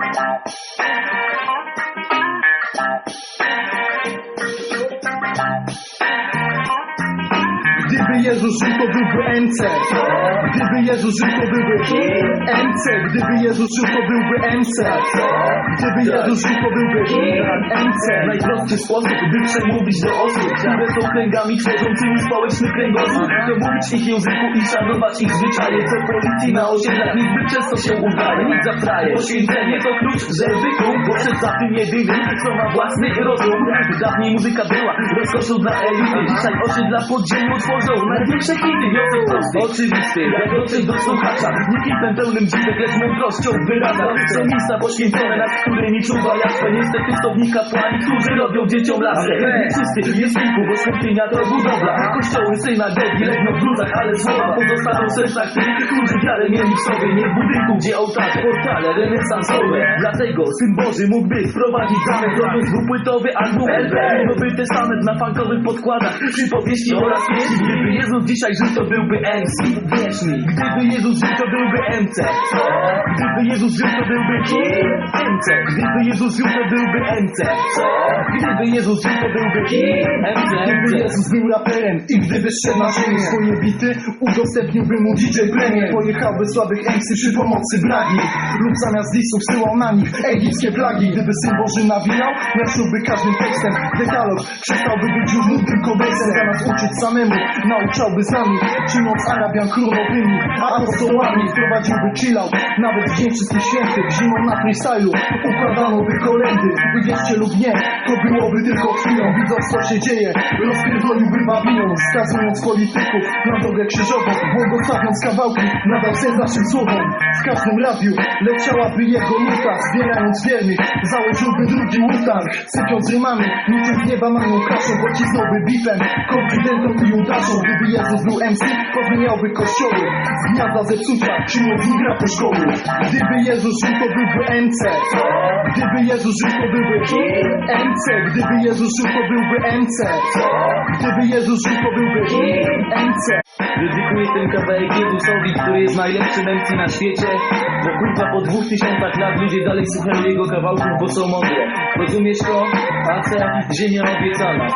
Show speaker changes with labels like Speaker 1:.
Speaker 1: Thank you. Gdyby Jezus żył, to byłby MC Gdyby Jezus żył, to byłby MC Gdyby Jezus żył, to byłby MC Gdyby Jezus żył, to byłby MC
Speaker 2: Najprostszy sposób, by przemówić do osób, które są kręgami tworzącymi społeczny kręgosłup. To mówić ich języku i szanować ich zwyczaje, co policji na osiedlach niezbyt często się udaje. Nic za fraje. Poświęcenie to klucz, żeby bo przed za tym jedynym, co ma własny rozum. Dawniej muzyka była rozkoszą dla elity, dzisiaj osiedla hity. Wniosek prosty, oczywisty, jak do słuchacza. Nie hitem pełnym dziwek, lecz mądrością wyraza. Są miejsca poświęcone, nad którymi czuwa jasne. Niestety stopni kapłani, którzy robią dzieciom laskę. Czysty jest kilku, bo świątynia to budowla. Kościoły, synagogi legną w gruzach, ale słowa pozostaną w sercach tych, którzy wiarę mieli w sobie. Nie w budynku, gdzie ołtarze, portale renesansowe. Dlatego Syn Boży mógłby wprowadzić dane produkt dwupłytowy album LP. Nowy testament na funkowych podkładach, przypowieści oraz pieśni. Gdyby Jezus dzisiaj żył, to byłby MC. Wierz mi, gdyby Jezus żył, to byłby MC. Gdyby Jezus żył, to byłby MC. Gdyby Jezus żył, to byłby MC. Gdyby Jezus żył, to byłby MC.
Speaker 1: Gdyby Jezus był raperem i gdyby szedł na ziemię swoje bity Udostępniłby mu DJ premię Pojechałby słabych MC przy pomocy bragi Lub zamiast listów syłał na nich egipskie plagi Gdyby Syn Boży nawijał, miażdżyłby każdym tekstem Dekalog przestałby być już nudnym kodeksem Zamiast uczyć samemu, nauczałby z nami. Czyniąc Arabian królowymi apostołami Wprowadziłby chillout, nawet w dzień wszystkich świętych Zimą na freestylu układano by kolendy. I wierzcie lub nie, to byłoby tylko chwilą. Widząc co się dzieje, rozpierdoliłby Babilon Skazując polityków na drogę krzyżową Błogosławiąc kawałki, nadał sens naszym słowom W każdym radiu leciałaby jego nuta Zbierając wiernych, założyłby drugi łutang Sypiąc rymami, niczym z nieba mają kaszą Pocisnąłby bifem, konfidentom i Judaszą Gdyby Jezus był MC, pozmieniałby kościoły. Gniazda zepsucia, przyjął migra po szkoły. Gdyby Jezus żył, to byłby MC Gdyby Jezus żył, to byłby MC Gdyby Jezus żył, to byłby MC Gdyby Jezus żył, to byłby MC
Speaker 2: Dedykuję ten kawałek Jezusowi, który jest najlepszym MC na świecie. Bo kurwa po dwóch tysiącach lat ludzie dalej słuchają jego kawałków, bo są mądre. Rozumiesz to? AC, ziemia obiecana